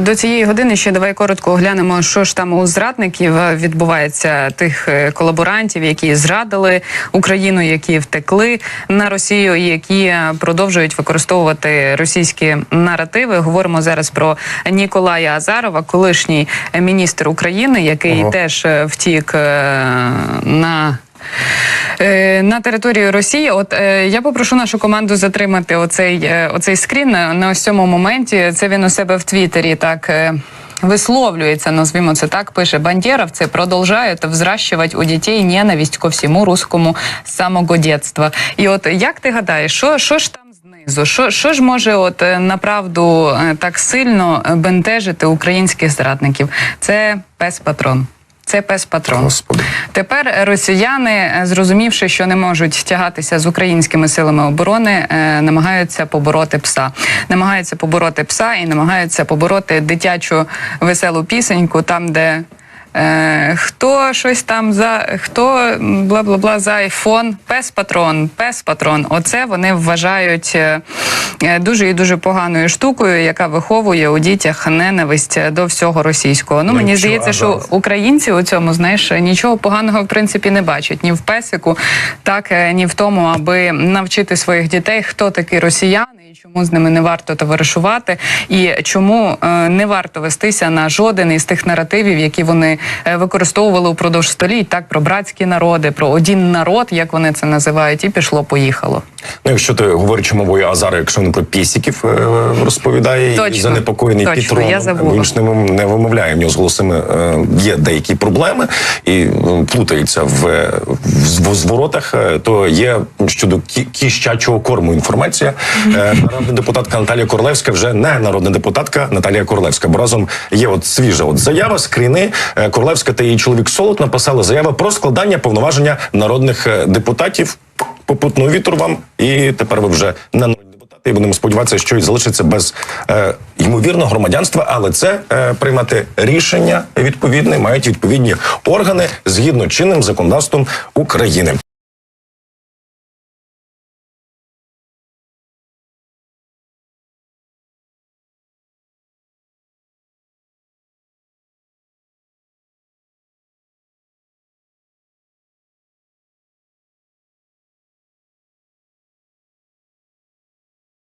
до цієї години ще давай коротко оглянемо, що ж там у зрадників е, відбувається тих е, колаборантів, які зрадили Україну, які втекли на Росію, і які е, продовжують використовувати російські наративи. Говоримо зараз про Ніколая Азарова, колишній міністр України, який Ага. теж втік на. Е, На територію Росії, от е, я попрошу нашу команду затримати оцей, е, оцей скрін на, ось цьому моменті. Це він у себе в Твіттері так. Висловлюється, назвімо це так, пише бандеровцы продовжують взращивать у дітей ненависть ко всьому русскому самого детства. І от як ти гадаєш, що, що ж там знизу? Що, що ж може от направду так сильно бентежити українських зрадників? Це пес патрон. Це пес патрон. Господи. Тепер росіяни, е, зрозумівши, що не можуть тягатися з українськими силами оборони, е, намагаються побороти пса. Намагаються побороти пса і намагаються побороти дитячу веселу пісеньку, там, де. Е, хто щось там за хто бла бла бла за айфон, пес патрон, пес патрон. Оце вони вважають дуже і дуже поганою штукою, яка виховує у дітях ненависть до всього російського. Ну, Ну, мені здається, що українці у цьому знаєш нічого поганого в принципі не бачать ні в песику, так е, ні в тому, аби навчити своїх дітей, хто такі росіяни. І чому з ними не варто товаришувати, і чому е, не варто вестися на жоден із тих наративів, які вони е, використовували упродовж століть, так про братські народи, про один народ, як вони це називають, і пішло, поїхало. Ну, якщо ти говорячи мовою Азара, якщо він про пісіків е, розповідає Точно. і занепокоєний Точно, Пітроном, я забула. він ж не, не вимовляє, в нього з голосами є деякі проблеми і е, плутається в, в, в зворотах, то є щодо кі- кіщачого корму інформація. Е, Народна депутатка Наталія Королевська вже не народна депутатка Наталія Королевська, бо разом є от свіжа от заява, скріни. Е, Королевська та її чоловік Солод написали заяву про складання повноваження народних е, депутатів. Попутного вітру вам, і тепер ви вже не народні депутати. І будемо сподіватися, що і залишиться без е, ймовірно громадянства, але це е, приймати рішення відповідне мають відповідні органи згідно чинним законодавством України.